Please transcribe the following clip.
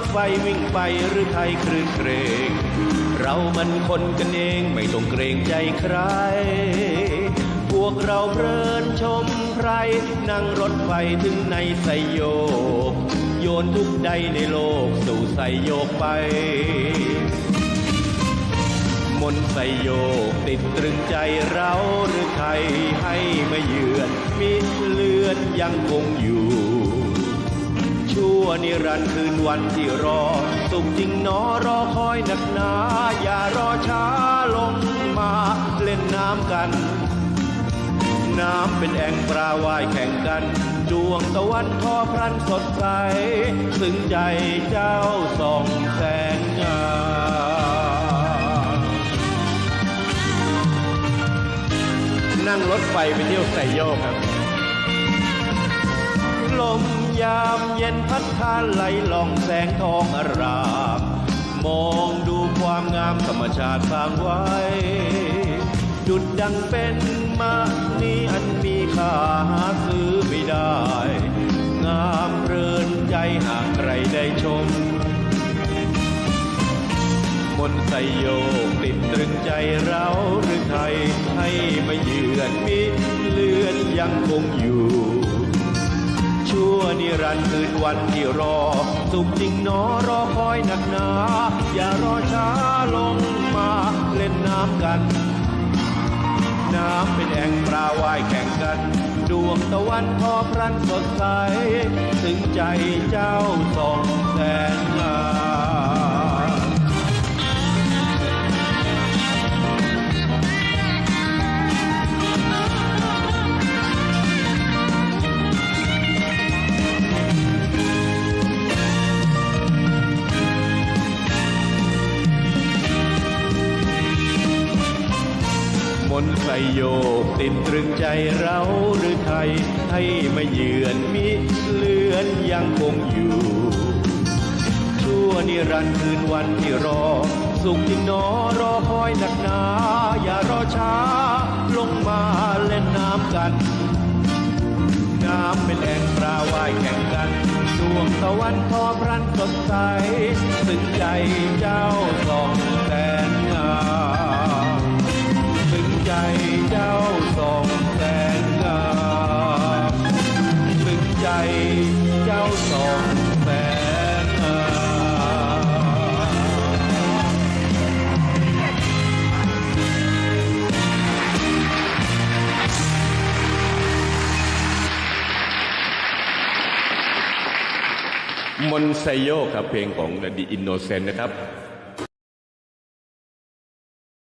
ถไฟวิ่งไปหรือไทยคลื่นเกรง เรามันคนกันเองไม่ต้องเกรงใจใคร พวกเราเพลินชมไพรนั่งรถไฟถึงในไสยโยก โยนทุกใดในโลกสู่ไสยโยกไป มนไสยโยกติดตรึงใจเราหรือใครให้มาเยือนมิเลือนยังคงอยู่ นิรันดร์คืนวันที่รอ สุขจริงหนอรอคอยหนักหนา อย่ารอช้าลงมาเล่นน้ำกัน น้ำเป็นแอ่งปลาว่ายแข่งกัน ดวงตะวันทอพรันสดใสซึ่งใจเจ้าส่องแสงงามนั่งรถไฟไปเที่ยวไซโยกครับ ยามเย็นพัดพาไหลล่องแสงทองอารามมองดูความงามธรรมชาติสร้างไว้ดุดดังเป็นมานีอันมีค่าหาซื้อไม่ได้ งามเพลินใจหากใครได้ชม มนไสยโยกติดตรึงใจเราหรือไทย ให้มาเยือนมิเลือนยังคงอยู่ รันคืนวันที่รอ สุขจริงหนอรอคอยหนักหนา อย่ารอช้าลงมาเล่นน้ำกัน น้ำเป็นแอ่งปลาว่ายแข่งกัน ดวงตะวันทอพรันสดใส ถึงใจเจ้าส่องแสงงา นต์ไสยโยกติดตรึงใจเราหรือไทย ให้มาเยือนมิเลือนยังคงอยู่ ชั่วนิรันดร์คืนวันที่รอ สุขจริงหนอรอคอยหนักหนา อย่ารอช้า ลงมาเล่นน้ำกัน น้ำเป็นแอ่งปลาว่ายแข่งกันดวงตะวันทอพรันสดใสซึ่งใจเจ้าสอง ใจเจ้าส่องแสนงามซึ่งใจเจ้าส่องแสนงามมนไซโยครับเพลงของ The Innocent นะครับ